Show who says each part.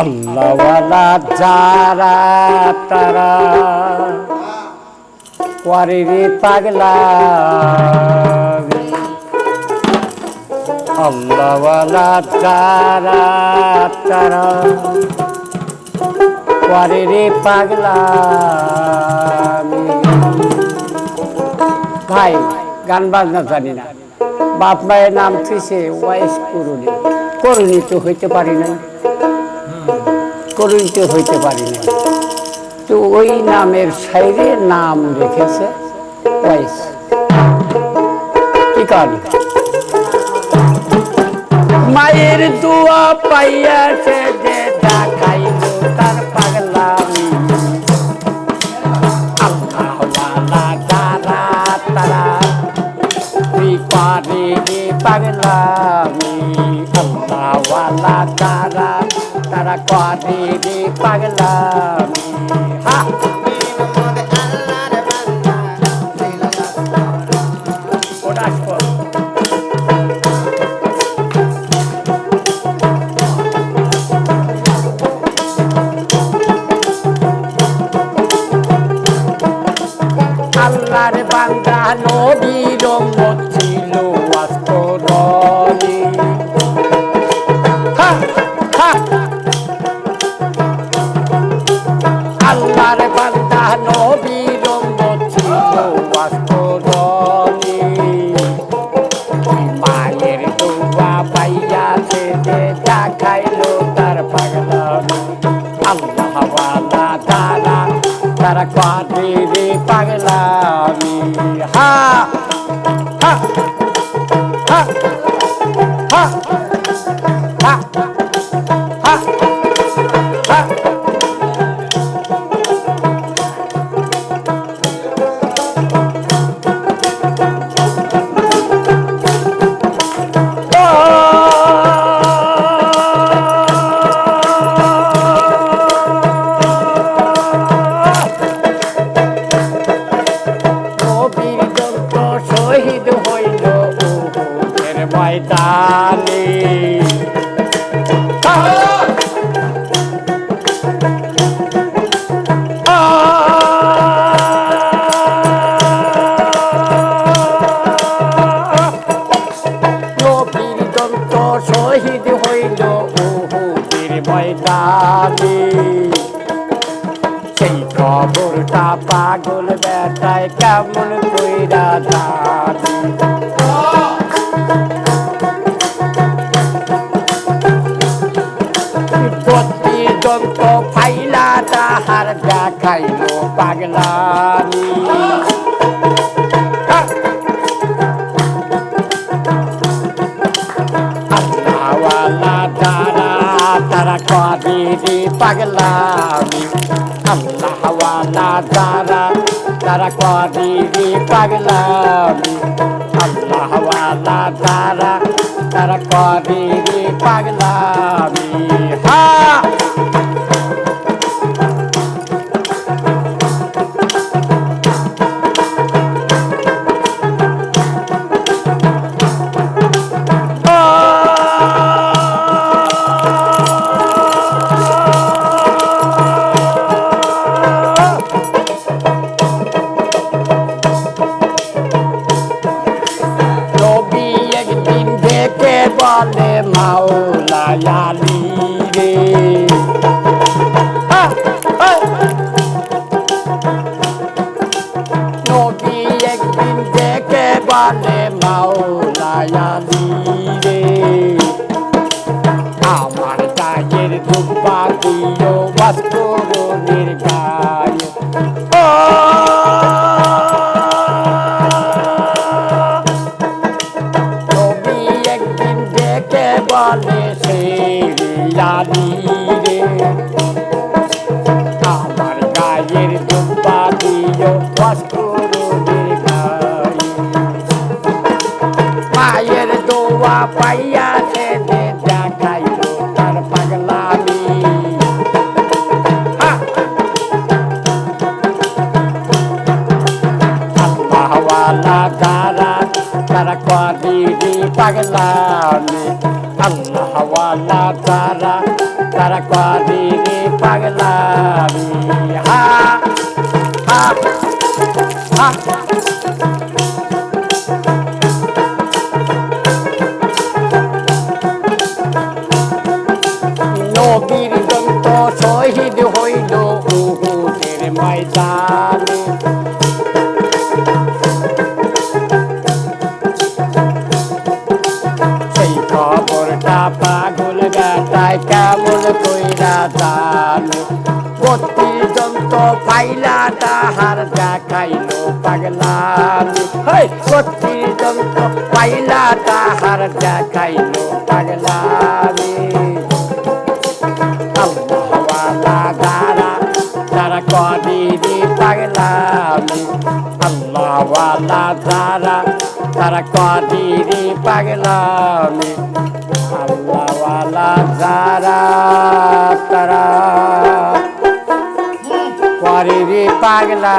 Speaker 1: আল্লাহওয়ালা যারা তারা করে পাগলা আল্লাহওয়ালা যারা তারা করে পাগলা ভাই, গান বাজনা জানি না। বাপ মায়ের নাম থুইছে ওয়াইস করুনি। করুনি তো হইতে পারি না করুনি তো হইতে পারি না তো ওই নামের সাইরে নাম রেখেছে মায়ের দুয়া পাইয়াছে যে তার পাগলামি। আল্লাহওয়ালা তারা তারা করে রে পাগলামি হা। আল্লাহর বান্দা নবীর মত হা হা ময়দানে সেই খবরটা পাগল বেটায় কেমন কইরা জানি। প্রতি ফাইলা তাহার দেখাইল। রে পাগলামি আল্লাহওয়ালা তারা তারা করে রে পাগলামি আল্লাহওয়ালা তারা তারা করে রে পাগলামি বলে মাওলায়ালি রে হা, হা। নবী একদিন ডেকে বলে মাওলায়ালি রে আমার গায়ের দুব্বা দিও গায়ে আমার গায়ের দুব্বা দিও বাস্করণের গায়ে মায়ের দোয়া পাইয়া যে দেখাইল তার পাগলামি! আল্লাহওয়ালা যারা, তারা কদিরি পাগলামি। আল্লাহওয়ালা যারা তারা রে পাগলামি। হা হা হা। নবীর দন্ত শহীদ হইল উহুদের ময়দানে। কেমন কইরা জানে বত্রিশ দন্ত পাইলা তাহার দেখাইল পাগলামি হেই বত্রিশ দন্ত পাইলা তাহার দেখাইল পাগলামি আল্লাহওয়ালা যারা, তারা কদিরি পাগলামি আল্লাহওয়ালা যারা, তারা কদিরি পাগলামি আল্লাহওয়ালা যারা তারা করিরি পাগলা।